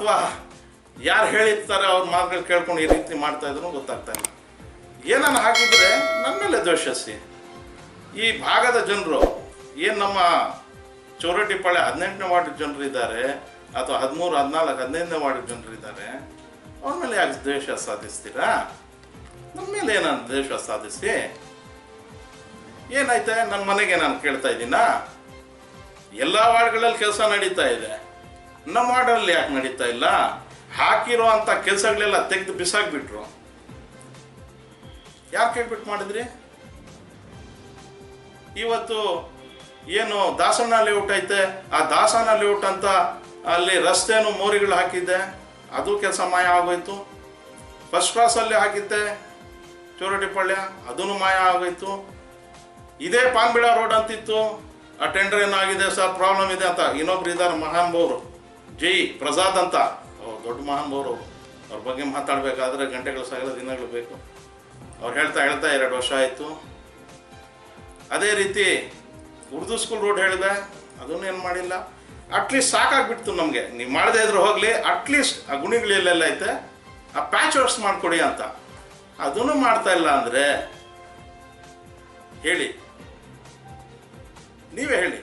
ಅಥವಾ ಯಾರು ಹೇಳಿರ್ತಾರೆ ಅವ್ರ ಮಾತುಗಳು ಕೇಳ್ಕೊಂಡು ಈ ರೀತಿ ಮಾಡ್ತಾ ಇದ್ರು ಗೊತ್ತಾಗ್ತಾ ಇಲ್ಲ. ಏನನ್ನ ಹಾಕಿದ್ರೆ ನನ್ನ ಮೇಲೆ ದ್ವೇಷಿಸಿ ಈ ಭಾಗದ ಜನರು, ಏನು ನಮ್ಮ ಚೌರಟಿಪಾಳೆ ಹದಿನೆಂಟನೇ ವಾರ್ಡ್ ಜನರು ಇದ್ದಾರೆ ಅಥವಾ ಹದಿಮೂರು, ಹದಿನಾಲ್ಕು, ಹದಿನೈದನೇ ವಾರ್ಡ್ ಜನರು ಇದ್ದಾರೆ ಅವ್ರ ಮೇಲೆ ಯಾಕೆ ದ್ವೇಷ ಸಾಧಿಸ್ತೀರಾ? ನಮ್ಮ ಮೇಲೆ ಏನನ್ನ ದ್ವೇಷ ಸಾಧಿಸಿ? ಏನಾಯ್ತೆ? ನನ್ನ ಮನೆಗೆ ನಾನು ಕೇಳ್ತಾ ಇದ್ದೀನಾ? ಎಲ್ಲ ವಾರ್ಡ್ಗಳಲ್ಲಿ ಕೆಲಸ ನಡೀತಾ ಇದೆ. ನಮ್ಮ ಆರ್ಡರಲ್ಲಿ ಯಾಕೆ ನಡೀತಾ ಇಲ್ಲ? ಹಾಕಿರೋ ಅಂತ ಕೆಲಸಗಳೆಲ್ಲ ತೆಗೆದು ಬಿಸಾಕ್ಬಿಟ್ರು. ಯಾಕೆ ಕೇಳ್ಬಿಟ್ಟು ಮಾಡಿದ್ರಿ? ಇವತ್ತು ಏನು ದಾಸನ ಲೇಔಟ್ ಐತೆ? ಆ ದಾಸನ ಲೇಔಟ್ ಅಂತ ಅಲ್ಲಿ ರಸ್ತೆನು ಮೋರಿಗಳು ಹಾಕಿದ್ದೆ. ಅದು ಕೆಲಸ ಮಾಯ ಆಗೋಯ್ತು. ಫಸ್ಟ್ ಕ್ಲಾಸಲ್ಲಿ ಹಾಕಿದ್ದೆ. ಚೋರಟಿಪಾಳ್ಯ ಅದೂ ಮಾಯ ಆಗೋಯ್ತು. ಇದೇ ಪಾನ್ಬಿಳ ರೋಡ್ ಅಂತಿತ್ತು. ಆ ಟೆಂಡರ್ ಏನಾಗಿದೆ ಸರ್? ಪ್ರಾಬ್ಲಮ್ ಇದೆ ಅಂತ ಇನ್ನೊಬ್ರು ಇದ್ದಾರೆ ಮಹಾನ್ಭವರು ಜೈ ಪ್ರಸಾದ್ ಅಂತ. ದೊಡ್ಡ ದೊಡ್ಡ ಮಹಾನ್ಭವರು. ಅವ್ರ ಬಗ್ಗೆ ಮಾತಾಡಬೇಕಾದ್ರೆ ಗಂಟೆಗಳು ಸಾಗಲ ದಿನಗಳು ಬೇಕು. ಅವ್ರು ಹೇಳ್ತಾ ಹೇಳ್ತಾ ಎರಡು ವರ್ಷ ಆಯಿತು. ಅದೇ ರೀತಿ ಉರ್ದು ಸ್ಕೂಲ್ ರೋಡ್ ಹೇಳಿದೆ, ಅದನ್ನು ಏನು ಮಾಡಿಲ್ಲ. ಅಟ್ಲೀಸ್ಟ್ ಸಾಕಾಗ್ಬಿಡ್ತು ನಮಗೆ. ನೀವು ಮಾಡದೇ ಇದ್ರು ಹೋಗಲಿ ಅಟ್ಲೀಸ್ಟ್ ಆ ಗುಣಿಗಳೆಲ್ಲ ಐತೆ. ಆ ಪ್ಯಾಚ್ ವರ್ಕ್ಸ್ ಮಾಡಿಕೊಡಿ ಅಂತ. ಅದನ್ನು ಮಾಡ್ತಾ ಇಲ್ಲ ಅಂದರೆ ಹೇಳಿ. ನೀವೇ ಹೇಳಿ.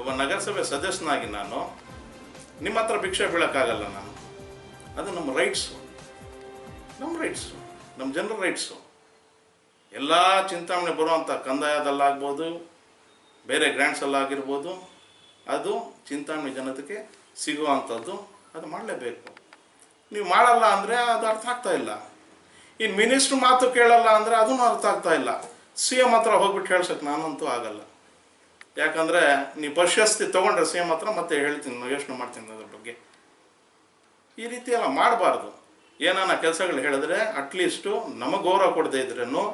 ಒಬ್ಬ ನಗರಸಭೆ ಸದಸ್ಯನಾಗಿ ನಾನು ನಿಮ್ಮ ಹತ್ರ ಭಿಕ್ಷೆ ಬೀಳಕ್ಕಾಗಲ್ಲ ನಾನು. ಅದು ನಮ್ಮ ರೈಟ್ಸು ನಮ್ಮ ರೈಟ್ಸು ನಮ್ಮ ಜನರ ರೈಟ್ಸು ಎಲ್ಲ ಚಿಂತಾಮಣಿ ಬರುವಂಥ ಕಂದಾಯದಲ್ಲಾಗ್ಬೋದು, ಬೇರೆ ಗ್ರ್ಯಾಂಡ್ಸಲ್ಲಾಗಿರ್ಬೋದು ಅದು ಚಿಂತಾಮಣಿ ಜನತೆಗೆ ಸಿಗುವಂಥದ್ದು ಅದು ಮಾಡಲೇಬೇಕು. ನೀವು ಮಾಡಲ್ಲ ಅಂದರೆ ಅದು ಅರ್ಥ ಆಗ್ತಾ ಇಲ್ಲ. ಇನ್ನು ಮಿನಿಸ್ಟ್ರ್ ಮಾತು ಕೇಳಲ್ಲ ಅಂದರೆ ಅದನ್ನು ಅರ್ಥ ಆಗ್ತಾ ಇಲ್ಲ. ಸಿ ಎಂ ಹತ್ರ ಹೋಗ್ಬಿಟ್ಟು ಹೇಳ್ಸಕ್ಕೆ ನಾನಂತೂ ಆಗಲ್ಲ. ಯಾಕಂದರೆ ನೀವು ಪ್ರಶಸ್ತಿ ತೊಗೊಂಡ್ರೆ ಸೇಮ್ ಹತ್ರ ಮತ್ತೆ ಹೇಳ್ತೀನಿ, ಯೋಚನೆ ಮಾಡ್ತೀನಿ ಅದ್ರ ಬಗ್ಗೆ. ಈ ರೀತಿ ಎಲ್ಲ ಮಾಡಬಾರ್ದು. ಏನಾನ ಕೆಲಸಗಳು ಹೇಳಿದ್ರೆ ಅಟ್ಲೀಸ್ಟು ನಮಗೆ ಗೌರವ ಕೊಡದೇ ಇದ್ರೂ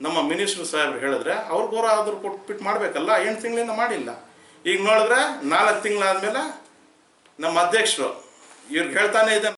ನಮ್ಮ ಮಿನಿಸ್ಟ್ರು ಸಾಹೇಬ್ರು ಹೇಳಿದ್ರೆ ಅವ್ರು ಗೌರವ ಆದರೂ ಕೊಟ್ಬಿಟ್ಟು ಮಾಡಬೇಕಲ್ಲ ಎಂಟು ತಿಂಗಳಿಂದ ಮಾಡಿಲ್ಲ. ಈಗ ನೋಡಿದ್ರೆ ನಾಲ್ಕು ತಿಂಗಳಾದ್ಮೇಲೆ ನಮ್ಮ ಅಧ್ಯಕ್ಷರು ಇವ್ರಿಗೆ ಹೇಳ್ತಾನೆ ಇದೆ